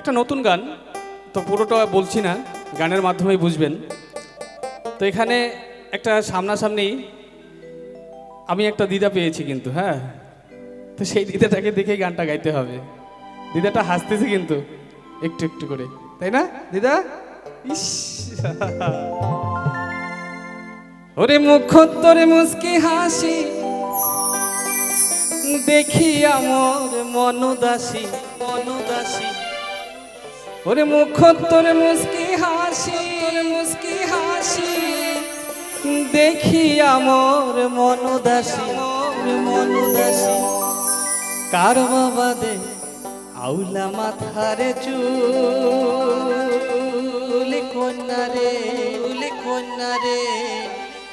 একটা নতুন গান, তো পুরোটা বলছি না, গানের মাধ্যমেই বুঝবেন। তো এখানে একটা সামনাসামনি আমি একটা দিদা পেয়েছি কিন্তু হ্যাঁ? তো সেই দিদাটাকে দেখেই গানটা গাইতে হবে। দিদাটা হাসতেছে কিন্তু, একটু একটু করে। তাই না, দিদা? ইস! ওরে তোরে মুস্কি হাসি, দেখি আমার মনুদাসী মনুদাসী। ওরে মুখ তোরে মুস্কি হাসি মুস্কি হাসি। দেখি আমার মনুদাসী মোর মনুদাসী। কার বাবা দে আউলা মাথারে চুল? কন্যা রে, উলে কন্যা রে।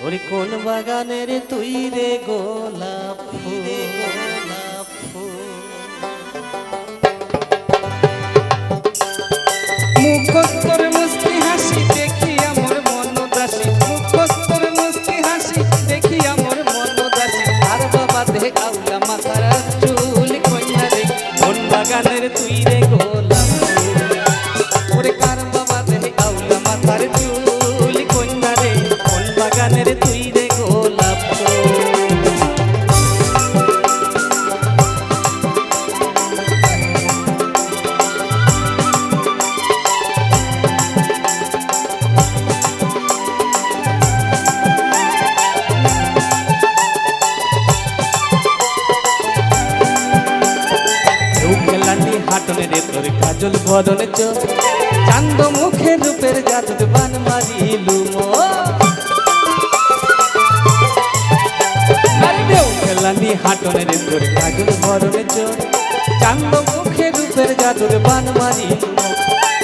ওরে কোন বাগানের তুই রে গোলাপ ফুল? মুখস্তর মুস্কি হাসি, দেখি আমার মন দাসী মুখস্তর মুস্কি হাসি, দেখি আমার মন দাসী আর বাবা দে আউলা মাথার চুল কইনা রে কোন বাগানের তুই রে ফুল। ওরে কার বাবা দে আউলা মাথার বদনে চোখ। চান্দ মুখে রূপের জাদুর বান মারিলু খেলানি হাটনে রে তোর কাজল চোখ। চান্দ মুখে রূপের জাদুর বান মারিলু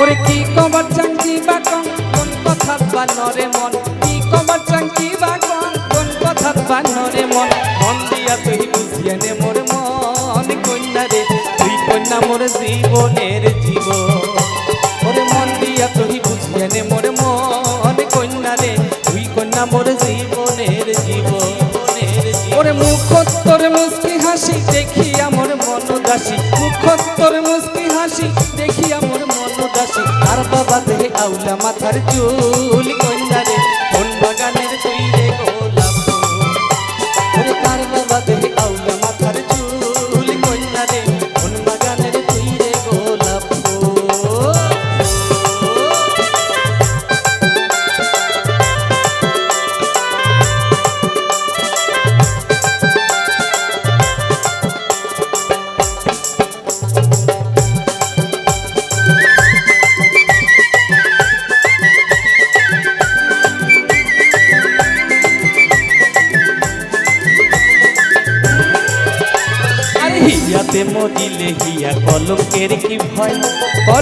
ওরে কি কবার চাঙ্কি বা কম কোন কথা বা নরে মন? কি কবার চাঙ্কি বা কম কোন কথা বা নরে মন? মন দিয়া তুই বুঝিয়ে নে মোর মন। কন্যা রে, তুই কন্যা মোর জীবনের দাসী মুখত্তর মুস্কি হাসি দেখি আমার মন দাসী আর বাবা দেহে আউলা মাথার চুল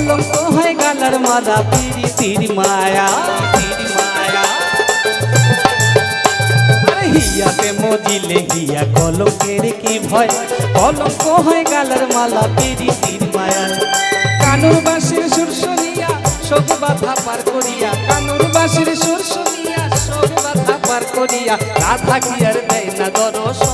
কলঙ্ক হয় গালার মালা পিরি তির মায়া হিয়াতে মরিলে হিয়া কলঙ্কের কি ভয়? কলঙ্ক হয় গালার মালা পিরি তির মায়া। কানুর বাসির সুর শুনিয়া সব বাধা পার করিয়া, কানুর বাসির সুর শুনিয়া সব বাধা পার করিয়া, রাধা কি আর দেয় না দর্শন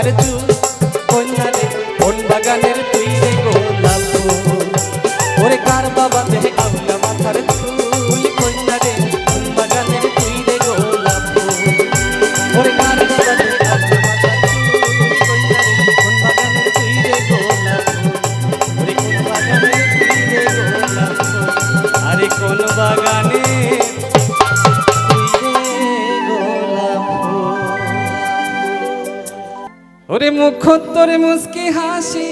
আউলা মাথার কন্যা রে কোন বাগানের তুই রে গোলাপ ওরে কার বাবা দেহে আউলা মাথার চুল কন্যা রে কোন বাগানের তুই রে গোলাপ ওরে কার বাবা দেহে আউলা মাথার চুল কন্যা রে কোন বাগানের তুই রে গোলাপ ওরে কোন বাগানে তুই রে গোলাপ আরে কোন বাগানে মুখোত্তরে মুস্কি হাসি।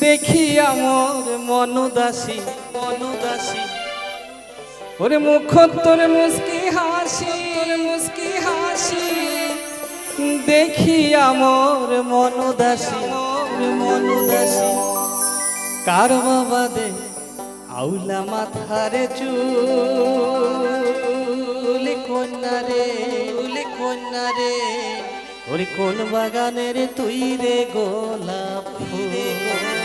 দেখি আমার মনুদাসী। মনুদাসী। ওরে মুখোত্তরে মুস্কি হাসি। মুস্কি হাসি। দেখি আমার মনুদাসী। মনুদাসী। কার বাবা দে আউলা মাথারে চুল? কন্যা রে উলে কন্যা রে। ওরে কোন বাগানের তুই রে গোলাপ ফুল?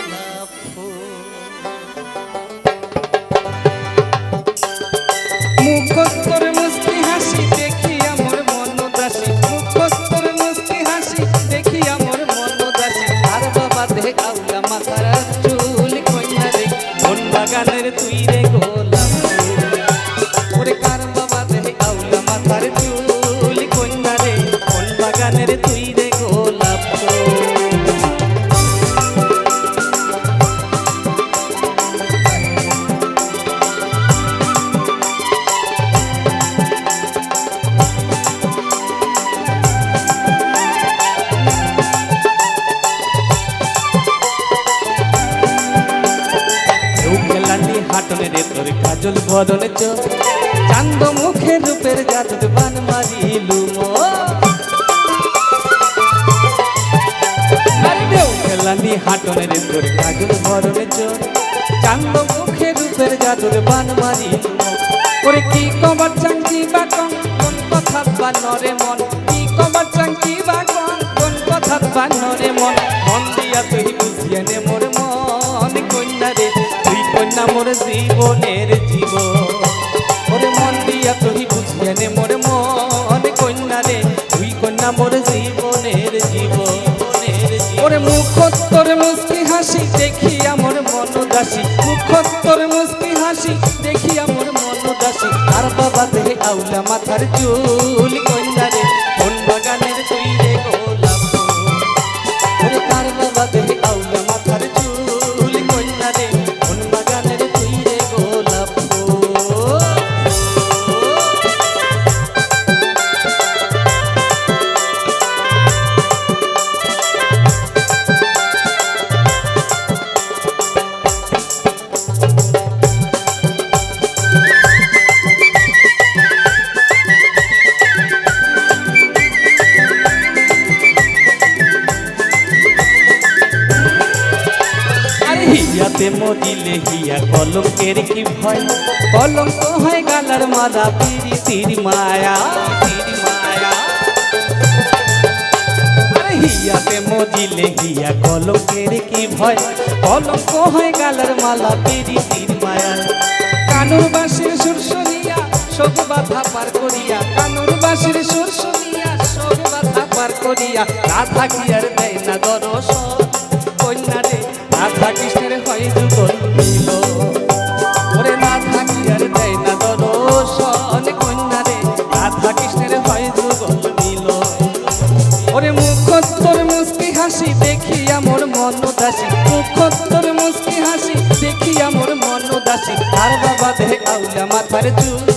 চো। চান্দ মুখে রূপের জাদুর বান মারিলু খেলানি হাটনে রে তোর কাজল বদনে চো। চান্দ মুখে রূপের জাদুর বান মারিলু ওরে কি কবার চাঙ্কি বাকং কোন কথা বানরে মন? কি কবার চাঙ্কি বাকং কোন কথা বানরে মন? মন দিয়া তুই বুঝিয়ে নে মোর মন। কন্যা রে, তুই কন্যা মোর জীবনের তুই বুঝিয়ে নে মোর মন কন্যা রে তুই কন্যা মোর জীবনের জীবনের মোর মুখোত্তর মুস্কি হাসি দেখি আমার মন দাসী মুখোত্তর মুস্কি হাসি দেখি আমার মন দাসী আর বাবা দেহে আউলা মাথার চুল কন্যা হিয়াতে মজিলে হিয়া কলঙ্কের কি ভয়? কলঙ্ক হয় গালার মালা পিরি তির মায়া হিয়াতে মজিলে হিয়া কলঙ্কের কি ভয়? কলঙ্ক হয় গালার মালা পিরি মায়া। কানুর বাসির সুর শুনিয়া শোক বাধা পার করিয়া, কানুর বাসির সুর শুনিয়া শোক বাধা পার করিয়া, রাধা কি আর দেয় না দর্শন মুস্কি হাসি দেখি আমার মন দাসী আর